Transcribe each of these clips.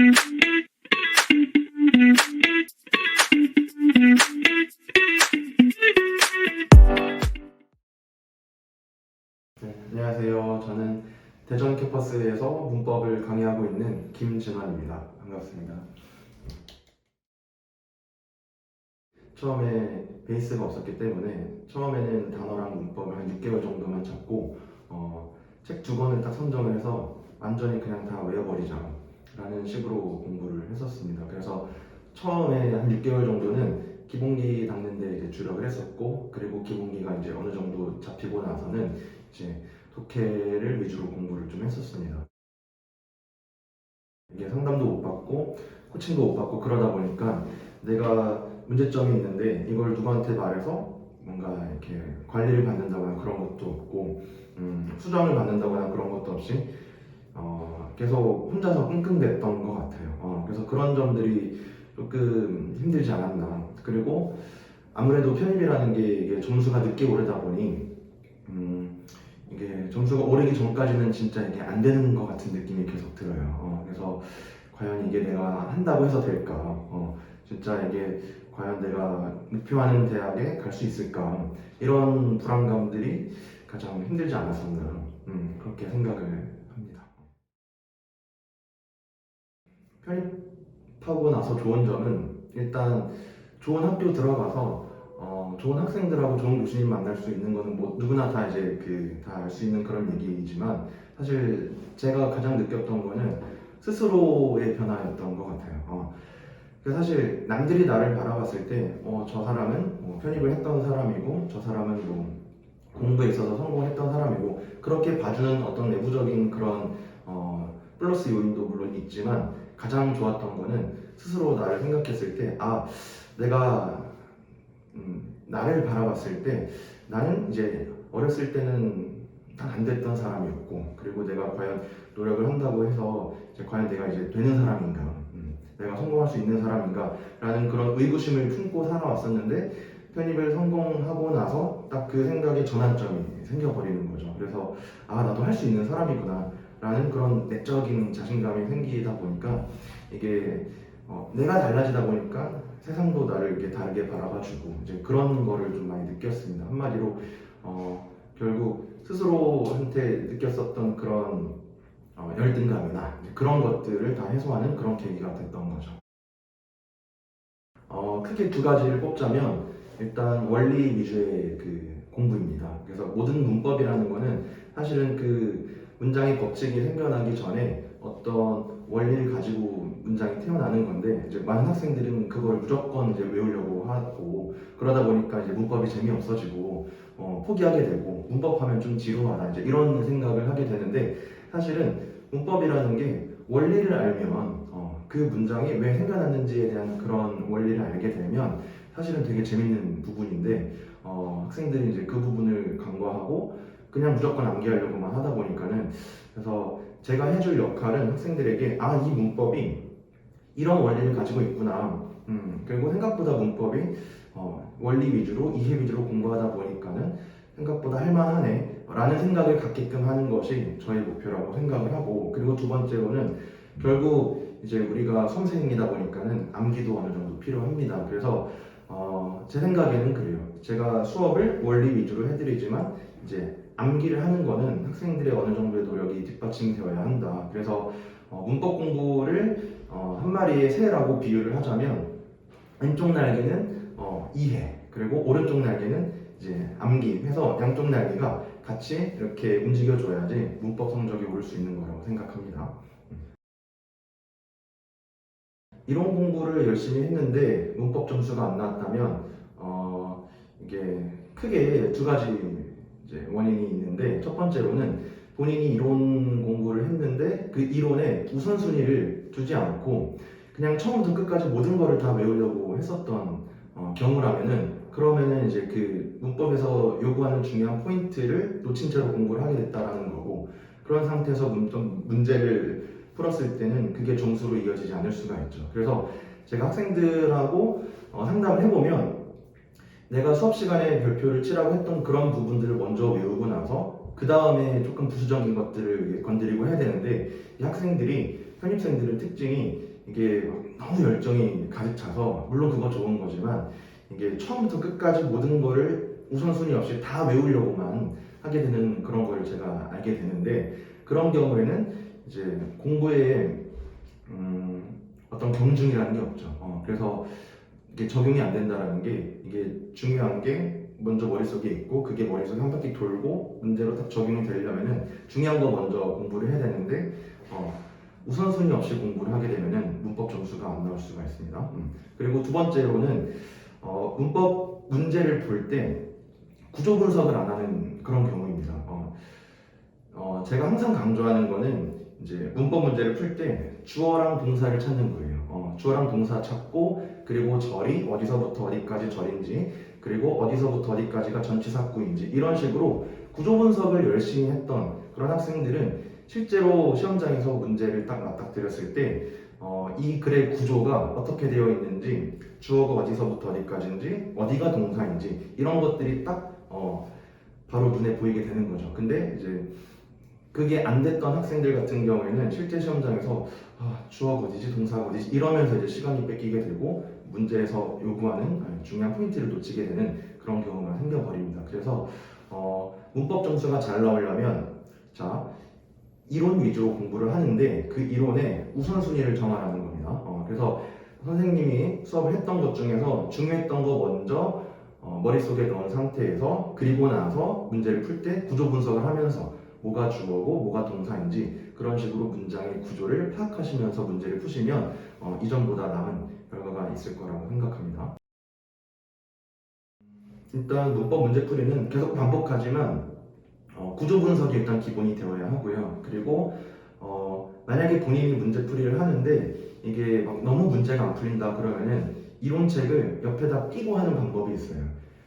네, 안녕하세요. 저는 대전 캠퍼스에서 문법을 강의하고 있는 김진환입니다. 반갑습니다. 처음에 베이스가 없었기 때문에 처음에는 단어랑 문법을 한 6개월 정도만 잡고 어, 책 두 권을 딱 선정을 해서 완전히 그냥 다 외워버리자 라는 식으로 공부를 했었습니다. 그래서 처음에 한 6개월 정도는 기본기 닦는데 이제 주력을 했었고 그리고 기본기가 이제 어느 정도 잡히고 나서는 이제 독해를 위주로 공부를 좀 했었습니다. 이게 상담도 못 받고 코칭도 못 받고 그러다 보니까 내가 문제점이 있는데 이걸 누구한테 말해서 뭔가 이렇게 관리를 받는다거나 그런 것도 없고 음, 수정을 받는다거나 그런 것도 없이 어, 계속 혼자서 끙끙댔던 것 같아요. 어, 그래서 그런 점들이 조금 힘들지 않았나. 그리고 아무래도 편입이라는 게 이게 점수가 늦게 오르다 보니 음, 이게 점수가 오르기 전까지는 진짜 이게 안 되는 것 같은 느낌이 계속 들어요. 어, 그래서 과연 이게 내가 한다고 해서 될까? 어, 진짜 이게 과연 내가 목표하는 대학에 갈 수 있을까? 이런 불안감들이 가장 힘들지 않았었나? 음, 그렇게 생각을 편입하고 나서 좋은 점은 일단 좋은 학교 들어가서 어, 좋은 학생들하고 좋은 교수님 만날 수 있는 거는 뭐 누구나 다 이제 그 다 알 수 있는 그런 얘기이지만 사실 제가 가장 느꼈던 거는 스스로의 변화였던 것 같아요. 어, 그 사실 남들이 나를 바라봤을 때, 어, 저 사람은 뭐 편입을 했던 사람이고, 저 사람은 뭐 공부에 있어서 성공했던 사람이고, 그렇게 봐주는 어떤 내부적인 그런 어, 플러스 요인도 물론 있지만 가장 좋았던 거는 스스로 나를 생각했을 때, 아, 내가 음, 나를 바라봤을 때 나는 이제 어렸을 때는 잘안 됐던 사람이었고 그리고 내가 과연 노력을 한다고 해서 이제 과연 내가 이제 되는 사람인가 음, 내가 성공할 수 있는 사람인가 라는 그런 의구심을 품고 살아왔었는데 편입을 성공하고 나서 딱 그 생각에 전환점이 생겨버리는 거죠. 그래서 아 나도 할 수 있는 사람이구나 라는 그런 내적인 자신감이 생기다 보니까 이게 어, 내가 달라지다 보니까 세상도 나를 이렇게 다르게 바라봐주고 이제 그런 거를 좀 많이 느꼈습니다. 한마디로 어, 결국 스스로한테 느꼈었던 그런 어, 열등감이나 그런 것들을 다 해소하는 그런 계기가 됐던 거죠. 어, 크게 두 가지를 꼽자면 일단 원리 위주의 그 공부입니다. 그래서 모든 문법이라는 거는 사실은 그 문장의 법칙이 생겨나기 전에 어떤 원리를 가지고 문장이 태어나는 건데 이제 많은 학생들은 그걸 무조건 이제 외우려고 하고 그러다 보니까 이제 문법이 재미없어지고 어, 포기하게 되고 문법하면 좀 지루하다 이제 이런 생각을 하게 되는데 사실은 문법이라는 게 원리를 알면 어, 그 문장이 왜 생겨났는지에 대한 그런 원리를 알게 되면 사실은 되게 재밌는 부분인데 어, 학생들이 이제 그 부분을 간과하고 그냥 무조건 암기하려고만 하다 보니까는 그래서 제가 해줄 역할은 학생들에게 아 이 문법이 이런 원리를 가지고 있구나. 음, 그리고 생각보다 문법이 어, 원리 위주로 이해 위주로 공부하다 보니까는 생각보다 할만하네. 라는 생각을 갖게끔 하는 것이 저의 목표라고 생각을 하고 그리고 두 번째로는 결국 이제 우리가 수험생이다 보니까는 암기도 어느 정도 필요합니다. 그래서 어, 제 생각에는 그래요 제가 수업을 원리 위주로 해드리지만 이제 암기를 하는 거는 학생들의 어느 정도의 노력이 뒷받침되어야 한다. 그래서 어, 문법 공부를 어, 한 마리의 새라고 비유를 하자면 왼쪽 날개는 어, 이해 그리고 오른쪽 날개는 이제 암기 해서 양쪽 날개가 같이 이렇게 움직여줘야지 문법 성적이 오를 수 있는 거라고 생각합니다. 음. 이론 공부를 열심히 했는데 문법 점수가 안 나왔다면 어, 이게 크게 두 가지 이제 원인이 있는데 첫 번째로는 본인이 이론 공부를 했는데 그 이론에 우선순위를 두지 않고 그냥 처음부터 끝까지 모든 거를 다 외우려고 했었던 어, 경우라면은 그러면은 이제 그 문법에서 요구하는 중요한 포인트를 놓친 채로 공부를 하게 됐다라는 거고 그런 상태에서 문, 문제를 풀었을 때는 그게 점수로 이어지지 않을 수가 있죠. 그래서 제가 학생들하고 어, 상담을 해보면 내가 수업 시간에 별표를 치라고 했던 그런 부분들을 먼저 외우고 나서 그 다음에 조금 부수적인 것들을 건드리고 해야 되는데 이 학생들이 편입생들의 특징이 이게 막 너무 열정이 가득 차서 물론 그거 좋은 거지만 이게 처음부터 끝까지 모든 거를 우선순위 없이 다 외우려고만 하게 되는 그런 걸 제가 알게 되는데 그런 경우에는 이제 공부에 음, 어떤 경중이라는 게 없죠. 어, 그래서 이게 적용이 안 된다라는 게 이게 중요한 게 먼저 머릿속에 있고 그게 머릿속에 한 바퀴 돌고 문제로 딱 적용이 되려면은 중요한 거 먼저 공부를 해야 되는데 어, 우선순위 없이 공부를 하게 되면은 문법 점수가 안 나올 수가 있습니다. 음. 그리고 두 번째로는 어, 문법 문제를 볼 때 구조 분석을 안 하는 그런 경우입니다. 어, 어, 제가 항상 강조하는 거는 이제 문법 문제를 풀 때 주어랑 동사를 찾는 거예요. 어, 주어랑 동사 찾고 그리고 절이 어디서부터 어디까지 절인지 그리고 어디서부터 어디까지가 전치사구인지 이런 식으로 구조 분석을 열심히 했던 그런 학생들은 실제로 시험장에서 문제를 딱 맞닥뜨렸을 때 어, 이 글의 구조가 어떻게 되어 있는지 주어가 어디서부터 어디까지인지 어디가 동사인지 이런 것들이 딱 어, 바로 눈에 보이게 되는 거죠. 근데 이제 그게 안 됐던 학생들 같은 경우에는 실제 시험장에서 아, 주어가 어디지 동사가 어디지 이러면서 이제 시간이 뺏기게 되고 문제에서 요구하는 중요한 포인트를 놓치게 되는 그런 경우가 생겨버립니다. 그래서 어, 문법 점수가 잘 나오려면 자 이론 위주로 공부를 하는데 그 이론의 우선순위를 정하라는 겁니다. 어, 그래서 선생님이 수업을 했던 것 중에서 중요했던 거 먼저 어, 머릿속에 넣은 상태에서 그리고 나서 문제를 풀 때 구조 분석을 하면서 뭐가 주어고 뭐가 동사인지 그런 식으로 문장의 구조를 파악하시면서 문제를 푸시면 어, 이전보다 나은 결과가 있을 거라고 생각합니다. 일단 문법 문제풀이는 계속 반복하지만 어, 구조 분석이 일단 기본이 되어야 하고요. 그리고 어, 만약에 본인이 문제풀이를 하는데 이게 막 너무 문제가 안 풀린다 그러면은 이론책을 옆에다 끼고 하는 방법이 있어요.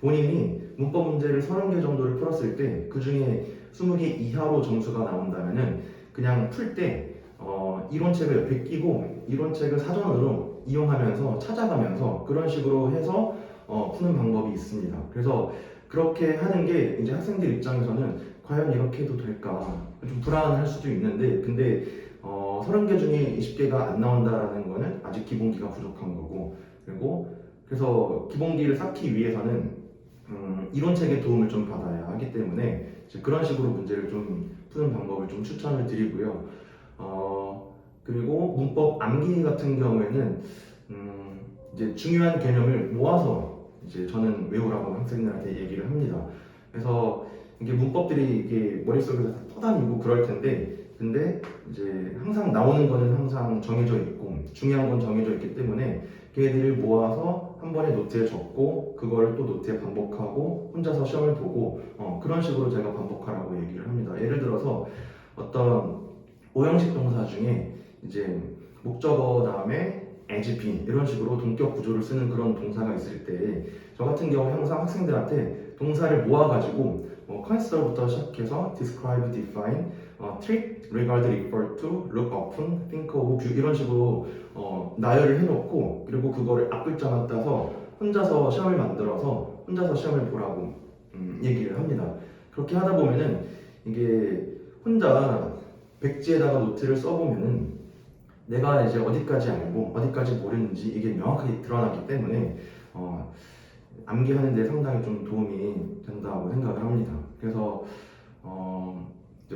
본인이 문법 문제를 30개 정도를 풀었을 때 그 중에 20개 이하로 점수가 나온다면은 그냥 풀때 어, 이론책을 옆에 끼고 이론책을 사전으로 이용하면서 찾아가면서 그런 식으로 해서 어, 푸는 방법이 있습니다. 그래서 그렇게 하는 게 이제 학생들 입장에서는 과연 이렇게 해도 될까 좀 불안할 수도 있는데 근데 어, 30개 중에 20개가 안 나온다라는 거는 아직 기본기가 부족한 거고 그리고 그래서 기본기를 쌓기 위해서는 음, 이론책의 도움을 좀 받아야 하기 때문에 그런 식으로 문제를 좀 푸는 방법을 좀 추천을 드리고요. 어, 그리고 문법 암기 같은 경우에는 음, 이제 중요한 개념을 모아서 이제 저는 외우라고 학생들한테 얘기를 합니다. 그래서 이게 문법들이 이게 머릿속에서 다 떠다니고 그럴 텐데 근데 이제 항상 나오는 거는 항상 정해져 있고 중요한 건 정해져 있기 때문에 걔들을 모아서 한 번에 노트에 적고 그걸 또 노트에 반복하고 혼자서 시험을 보고 어, 그런 식으로 제가 반복하라고 얘기를 합니다. 예를 들어서 어떤 오형식 동사 중에 이제 목적어 다음에 as been 이런 식으로 동격 구조를 쓰는 그런 동사가 있을 때 저 같은 경우 항상 학생들한테 동사를 모아가지고 뭐 consider부터 시작해서 describe, define, 어, treat, regard, refer to, look, open, think of, view 이런 식으로 어, 나열을 해놓고 그리고 그거를 앞글자만 따서 혼자서 시험을 만들어서 혼자서 시험을 보라고 음, 얘기를 합니다. 그렇게 하다 보면은 이게 혼자 백지에다가 노트를 써보면은 내가 이제 어디까지 알고 어디까지 모르는지 이게 명확하게 드러나기 때문에 어, 암기하는 데 상당히 좀 도움이 된다고 생각을 합니다. 그래서 어,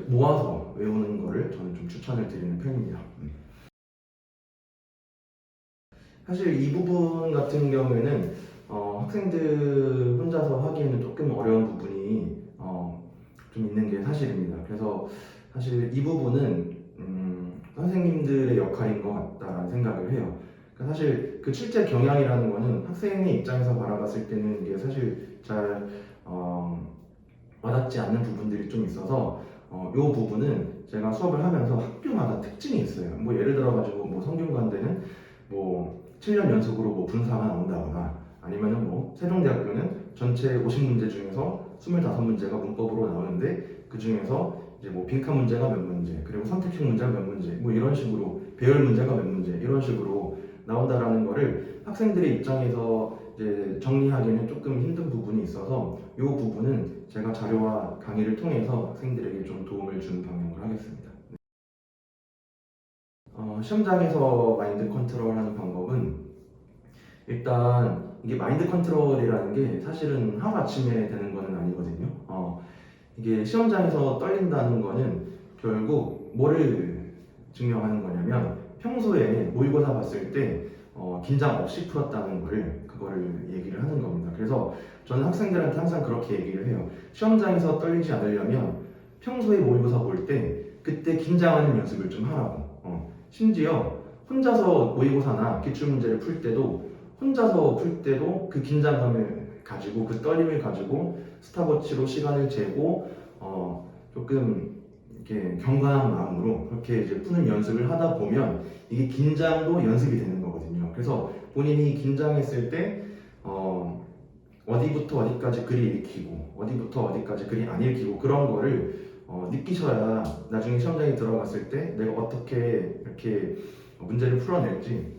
모아서 외우는 거를 저는 좀 추천을 드리는 편입니다. 음. 사실 이 부분 같은 경우에는 어, 학생들 혼자서 하기에는 조금 어려운 부분이 어, 좀 있는 게 사실입니다. 그래서 사실 이 부분은 음, 선생님들의 역할인 것 같다라는 생각을 해요. 그러니까 사실 그 실제 경향이라는 거는 학생의 입장에서 바라봤을 때는 이게 사실 잘 어, 와닿지 않는 부분들이 좀 있어서 어, 이 부분은 제가 수업을 하면서 학교마다 특징이 있어요. 뭐 예를 들어가지고 뭐 성균관대는 뭐 7년 연속으로 뭐 분사가 나온다거나 아니면은 뭐 세종대학교는 전체 50문제 중에서 25문제가 문법으로 나오는데 그 중에서 이제 뭐 빈칸 문제가 몇 문제 그리고 선택형 문제가 몇 문제 뭐 이런 식으로 배열 문제가 몇 문제 이런 식으로 나온다라는 거를 학생들의 입장에서 이제 정리하기는 조금 힘든 부분이 있어서 이 부분은 제가 자료와 강의를 통해서 학생들에게 좀 도움을 주는 방향으로 하겠습니다. 어, 어, 시험장에서 마인드 컨트롤하는 방법은 일단 이게 마인드 컨트롤이라는 게 사실은 하루 아침에 되는 거는 아니거든요. 어, 이게 시험장에서 떨린다는 거는 결국 뭐를 증명하는 거냐면 평소에 모의고사 봤을 때 어, 긴장 없이 풀었다는 거를 그거를 얘기를 하는 겁니다. 그래서 저는 학생들한테 항상 그렇게 얘기를 해요. 시험장에서 떨리지 않으려면 평소에 모의고사 볼 때 그때 긴장하는 연습을 좀 하라고. 어, 심지어 혼자서 모의고사나 기출 문제를 풀 때도 혼자서 풀 때도 그 긴장감을 가지고 그 떨림을 가지고 스탑워치로 시간을 재고 어, 조금 이렇게 경건한 마음으로 그렇게 이제 푸는 연습을 하다 보면 이게 긴장도 연습이 되는 거거든요. 그래서 본인이 긴장했을 때 어, 어디부터 어디까지 글이 읽히고 어디부터 어디까지 글이 안 읽히고 그런 거를 어, 느끼셔야 나중에 시험장에 들어갔을 때 내가 어떻게 이렇게 문제를 풀어낼지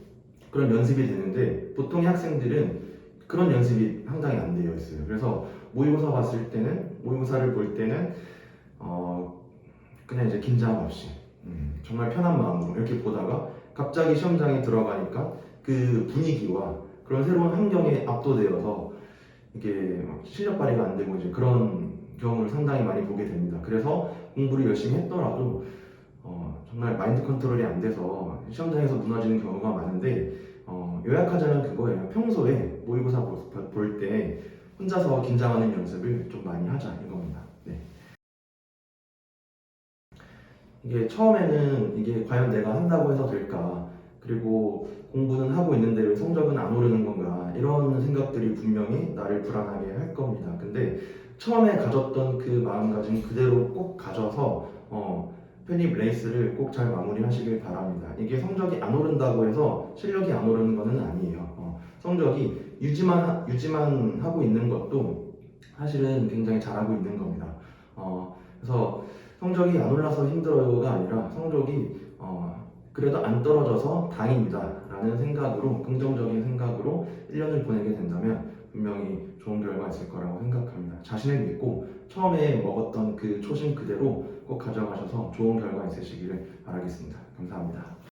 그런 연습이 되는데 보통의 학생들은 그런 연습이 상당히 안 되어 있어요. 그래서 모의고사 봤을 때는 모의고사를 볼 때는 어, 그냥 이제 긴장 없이 음, 정말 편한 마음으로 이렇게 보다가 갑자기 시험장에 들어가니까 그 분위기와 그런 새로운 환경에 압도되어서 이게 막 실력 발휘가 안 되고 이제 그런 경우를 상당히 많이 보게 됩니다. 그래서 공부를 열심히 했더라도 어, 정말 마인드 컨트롤이 안 돼서 시험장에서 무너지는 경우가 많은데 어, 요약하자면 그거예요. 평소에 모의고사 볼 때 혼자서 긴장하는 연습을 좀 많이 하자 이겁니다. 이게 처음에는 이게 과연 내가 한다고 해서 될까 그리고 공부는 하고 있는데 왜 성적은 안 오르는 건가 이런 생각들이 분명히 나를 불안하게 할 겁니다. 근데 처음에 가졌던 그 마음가짐 그대로 꼭 가져서 어, 편입 레이스를 꼭 잘 마무리하시길 바랍니다. 이게 성적이 안 오른다고 해서 실력이 안 오르는 것은 아니에요. 어, 성적이 유지만 하- 유지만 하고 있는 것도 사실은 굉장히 잘하고 있는 겁니다. 어, 그래서 성적이 안 올라서 힘들어요가 아니라 성적이 어, 그래도 안 떨어져서 다행입니다라는 생각으로 긍정적인 생각으로 1년을 보내게 된다면 분명히 좋은 결과 있을 거라고 생각합니다. 자신을 믿고 처음에 먹었던 그 초심 그대로 꼭 가져가셔서 좋은 결과 있으시기를 바라겠습니다. 감사합니다.